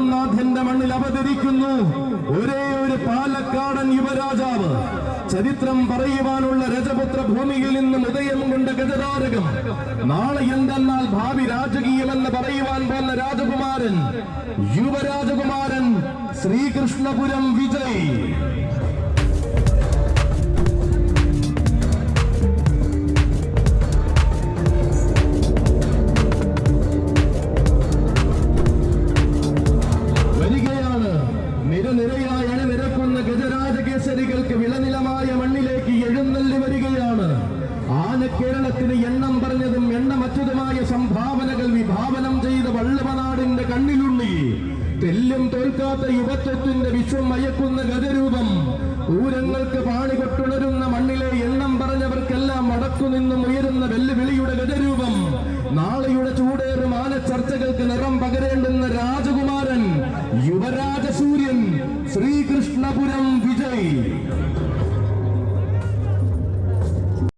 വടക്കുംനാഥന്റെ മണ്ണിൽ അവതരിക്കുന്നു. ഒരേ ഒരു പാലക്കാടൻ യുവരാജാവ്. ചരിത്രം പറയുവാനുള്ള രജപുത്ര ഭൂമിയിൽ നിന്നും ഉദയം കൊണ്ട ഗജതാരകം. നാളെ എന്തെന്നാൽ ഭാവി രാജകീയമെന്ന് പറയുവാൻ പോന്ന രാജകുമാരൻ യുവരാജകുമാരൻ ശ്രീകൃഷ്ണപുരം വിജയ്. നിരനിരയായി അണിനിരക്കുന്ന ഗജരാജകേസരികൾക്ക് വിളനിലമായ മണ്ണിലേക്ക് എഴുന്നള്ളി വരികയാണ്. ആനക്കേരളത്തിന് എണ്ണം പറഞ്ഞതും എണ്ണമറ്റതുമായ സംഭാവനകൾ വിഭാവനം ചെയ്ത വള്ളവനാടിന്റെ കണ്ണിലുണ്ണി. തെല്ലും തോൽക്കാത്ത യുവത്വത്തിന്റെ വിശ്വം മയക്കുന്ന ഗജരൂപം. പൂരങ്ങൾക്ക് പാണികൊട്ടുണരുന്ന മണ്ണിലെ എണ്ണം പറഞ്ഞവർക്കെല്ലാം അടക്കുനിന്നും ഉയരുന്ന വെല്ലുവിളിയുടെ ഗജരൂപം. നാളെയുടെ ചൂടേറും ആന ചർച്ചകൾക്ക് നിറം പകരേണ്ടുന്ന സൂര്യൻ ശ്രീകൃഷ്ണപുരം വിജയ്.